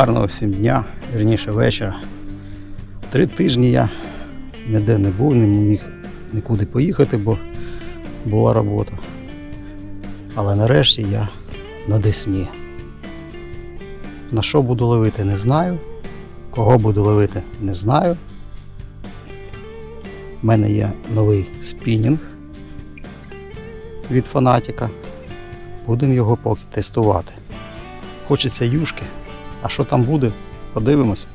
Гарного всім дня, вірніше вечора. Три тижні я ніде не був, не міг нікуди поїхати, бо була робота. Але нарешті я на Десні. На що буду ловити, не знаю. Кого буду ловити, не знаю. У мене є новий спінінг від фанатіка. Будемо його поки тестувати. Хочеться юшки. А що там буде? Подивимось.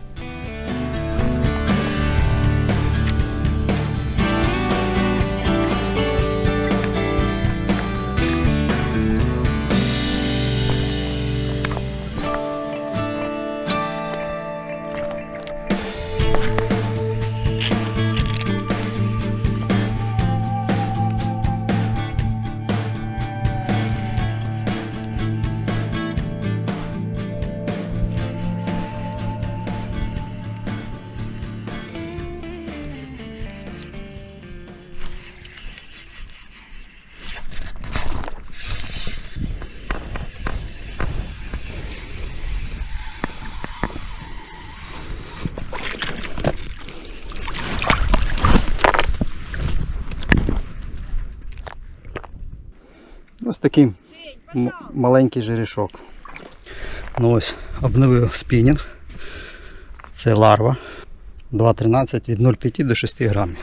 Такий маленький жерішок. Ну ось, обновив спінінг. Це ларва 2.13 від 0,5 до 6 грамів.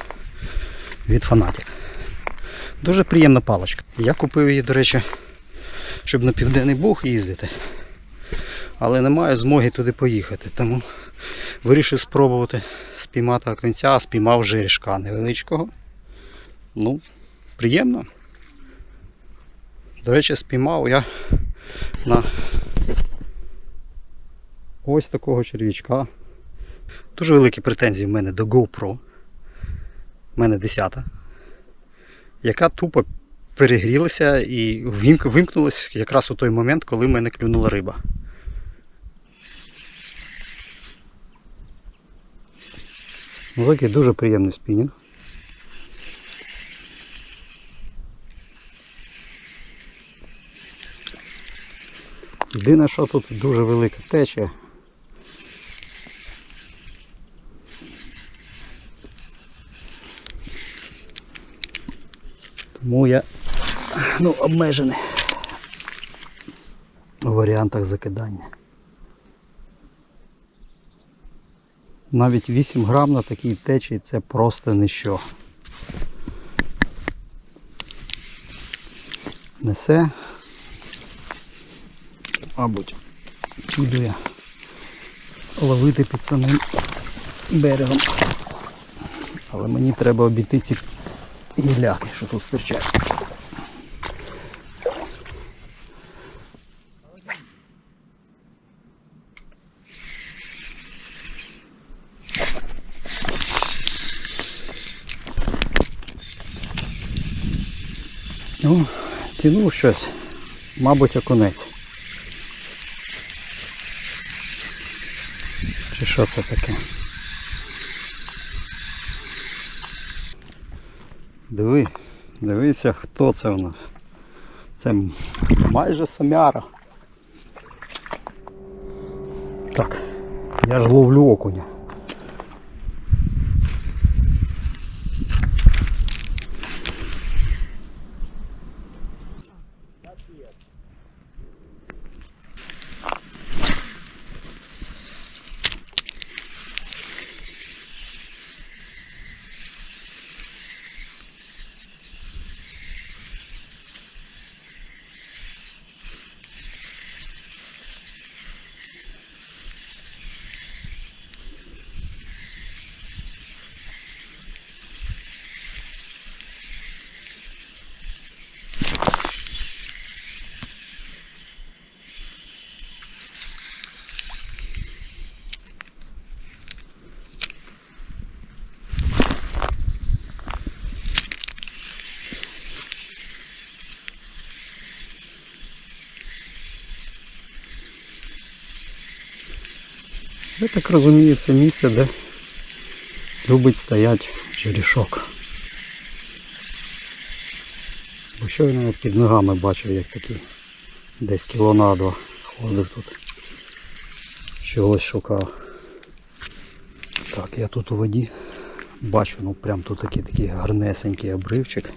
Від фанатик. Дуже приємна паличка. Я купив її, до речі, щоб на Південний Буг їздити. Але не маю змоги туди поїхати. Тому вирішив спробувати спіймати окунця, а спіймав жерішка невеличкого. Ну, приємно. До речі, спіймав я на ось такого черв'ячка. Дуже великі претензії в мене до GoPro. У мене 10 яка тупо перегрілася і вимк- вимкнулась якраз у той момент, коли мене клюнула риба. Такий дуже приємний спінінг. Єдине, що тут дуже велика течія. Тому я ну, обмежений у варіантах закидання. Навіть 8 грам на такій течії це просто ніщо. Несе мабуть, піду я ловити під самим берегом. Але мені треба обійти ці гіляки, що тут стирчать. Ну, тянув щось, мабуть, окунець. Що це таке? Диви, дивися, хто це у нас. Це майже самяра. Так, я ж ловлю окуня. Я так розумію, це місце, де любить стояти жерішок. Бо щойно я під ногами бачив, як такий десь кіло на два ходив тут. чогось шукав. Так, я тут у воді бачу, ну прям тут такий такий гарнесенький обривчик.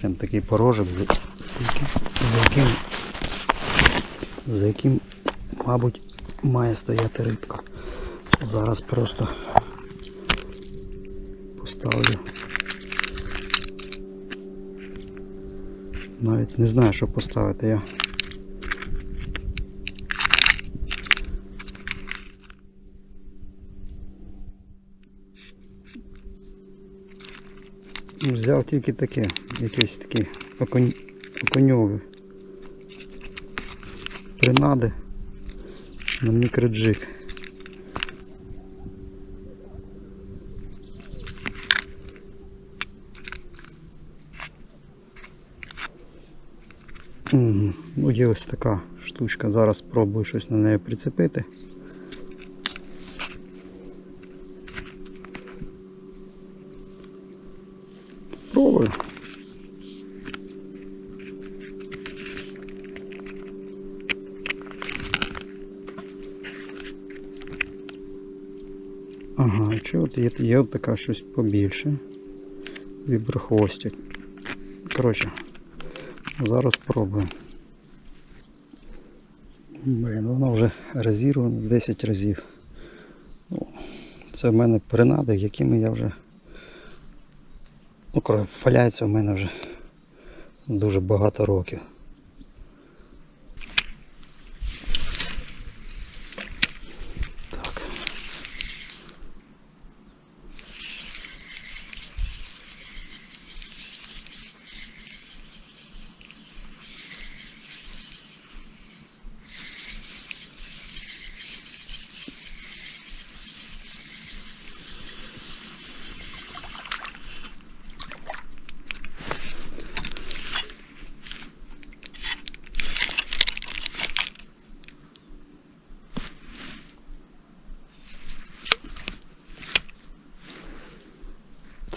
Прям такий яким, за яким, за яким, мабуть, має стояти рибка. Зараз просто поставлю. Навіть не знаю, що поставити я. Взяв тільки таке, якесь такі оконь... оконьові принади на мікроджик. Угу. Ну, є ось така штучка. Зараз спробую щось на неї прицепити. Спробую. Ага, чи от є, є от така щось побільше. Віброхвостик. Коротше, зараз спробуємо. Блін, воно вже розірвано 10 разів. Це в мене принади, якими я вже ну, валяється в мене вже дуже багато років.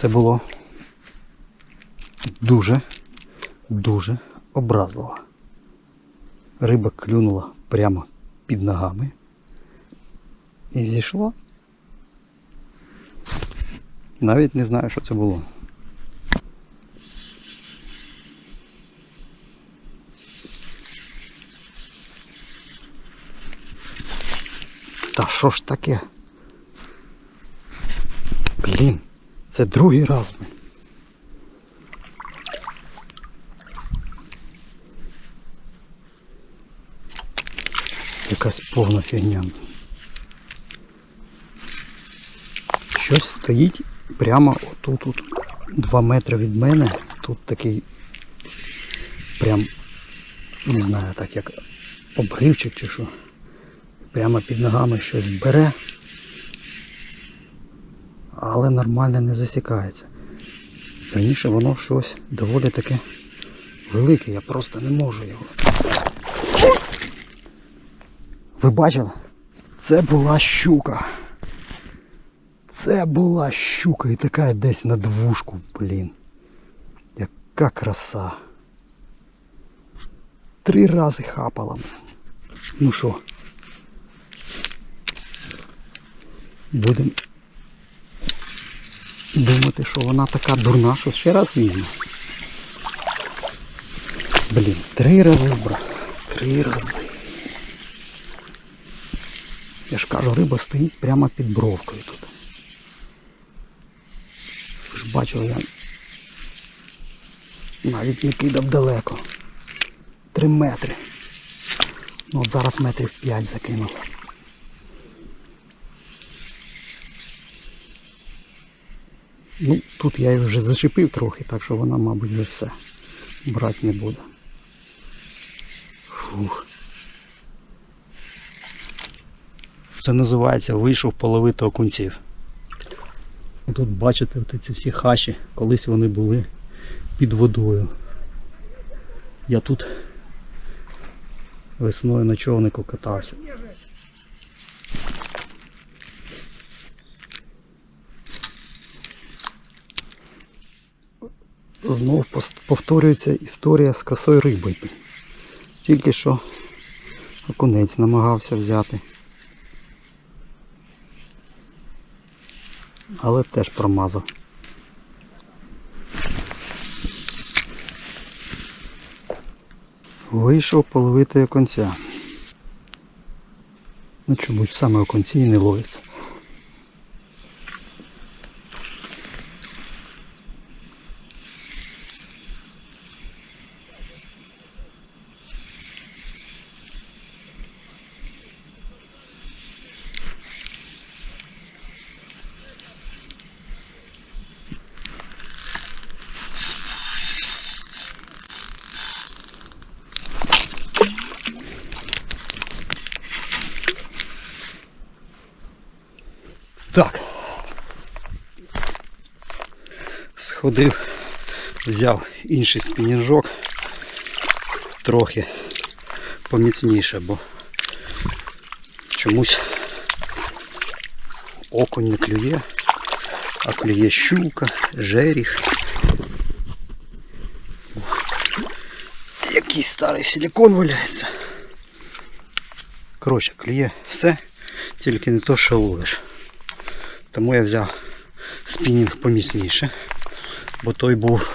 Це було дуже, дуже образливо. Риба клюнула прямо під ногами і зійшла. Навіть не знаю, що це було. Та що ж таке? Блін. Це другий раз. блін. Якась повна фігня. Щось стоїть прямо отут, от, 2 метри від мене. Тут такий прям, не знаю, так як обривчик чи що. Прямо під ногами щось бере нормально не засікається. Раніше воно щось доволі таке велике, я просто не можу його. Ви бачили? Це була щука. Це була щука і така десь на двушку, блін. Яка краса. Три рази хапала. Ну що? Будемо думати, що вона така дурна, що ще раз візьме. Блін, три рази, брат. Три рази. Я ж кажу, риба стоїть прямо під бровкою тут. Ви ж бачили, я навіть не кидав далеко. Три метри. Ну от зараз метрів п'ять закинув. Ну, тут я її вже зачепив трохи, так що вона, мабуть, вже все брати не буде. Фух. Це називається вийшов половити окунців. Тут бачите от ці всі хаші, колись вони були під водою. Я тут весною на човнику катався. Знов повторюється історія з косою рибою. Тільки що Окунець намагався взяти. Але теж промазав. Вийшов половити оконця. Ну чомусь саме оконці і не ловиться. Сходив, взяв інший спінінжок, трохи поміцніше, бо чомусь окунь не клює, а клює щука, жеріх. Якийсь старий силикон валяється. Коротше, клює все, тільки не то, що ловиш. Тому я взяв спінінг поміцніше, бо той був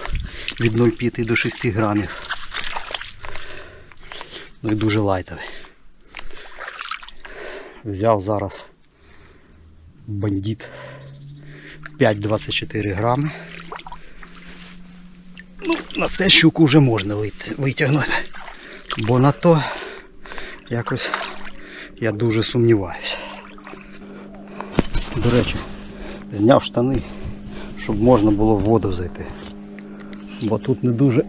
від 0,5 до 6 грамів. Ну і дуже лайтовий. Взяв зараз бандит 5,24 грами. Ну, на це щуку вже можна витягнути. Бо на то якось я дуже сумніваюся. До речі, зняв штани, щоб можна було в воду зайти. Бо тут не дуже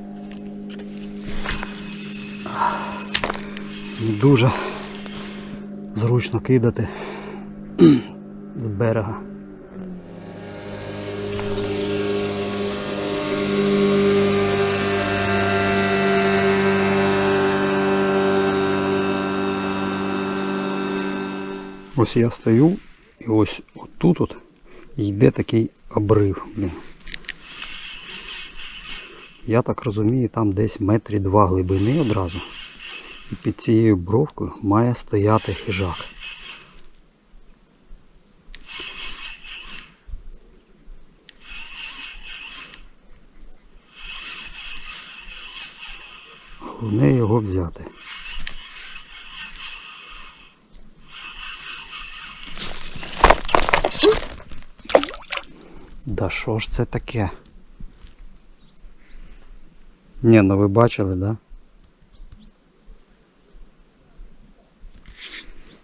не дуже зручно кидати з берега. Ось я стою і ось отут от йде такий обрив. Блін. Я так розумію, там десь метрі два глибини одразу. І під цією бровкою має стояти хижак. Головне його взяти. Да що ж це таке? Ні, ну ви бачили, да?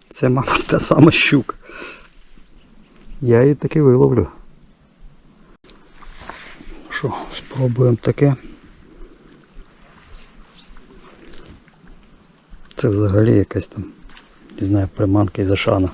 Це, мабуть, та сама щука. Я її таки виловлю. Що, спробуємо таке. Це взагалі якась там, не знаю, приманка із Ашана.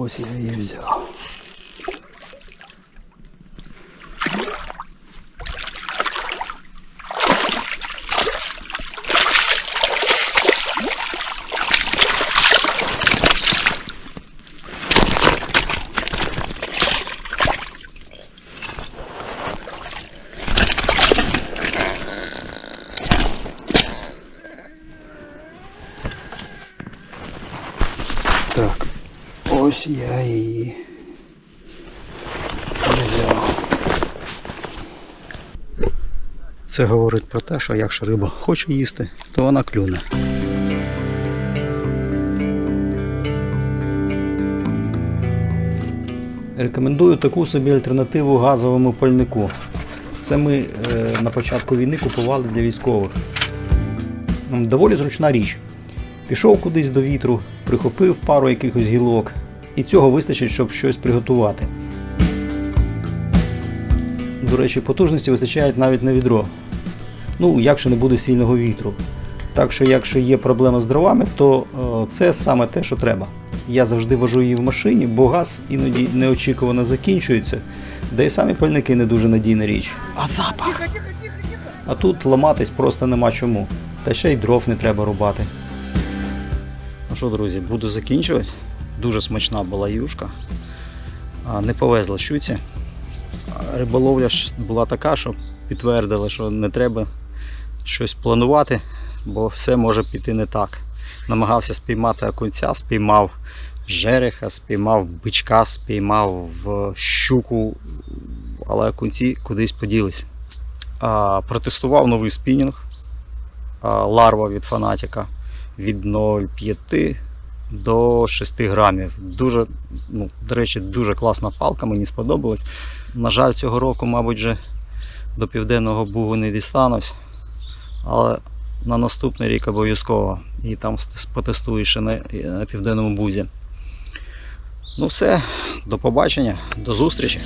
Ось я її взяв. Так, ось я її взяв. Це говорить про те, що якщо риба хоче їсти, то вона клюне. Рекомендую таку собі альтернативу газовому пальнику. Це ми е, на початку війни купували для військових. Доволі зручна річ. Пішов кудись до вітру, прихопив пару якихось гілок, і цього вистачить, щоб щось приготувати. До речі, потужності вистачає навіть на відро. Ну, якщо не буде сильного вітру. Так що, якщо є проблема з дровами, то е, це саме те, що треба. Я завжди вожу її в машині, бо газ іноді неочікувано закінчується, де і самі пальники не дуже надійна річ. А запах! А тут ламатись просто нема чому. Та ще й дров не треба рубати. Ну що, друзі, буду закінчувати. Дуже смачна була юшка. Не повезла щуці. Риболовля була така, що підтвердила, що не треба щось планувати, бо все може піти не так. Намагався спіймати окунця, спіймав жереха, спіймав бичка, спіймав щуку, але окунці кудись поділись. Протестував новий спінінг. Ларва від фанатіка від 0,5 до 6 грамів. Дуже, ну, до речі, дуже класна палка, мені сподобалась. На жаль, цього року, мабуть, вже до Південного Бугу не дістанусь. Але на наступний рік обов'язково. І там потестую ще на, на Південному Бузі. Ну все, до побачення, до зустрічі.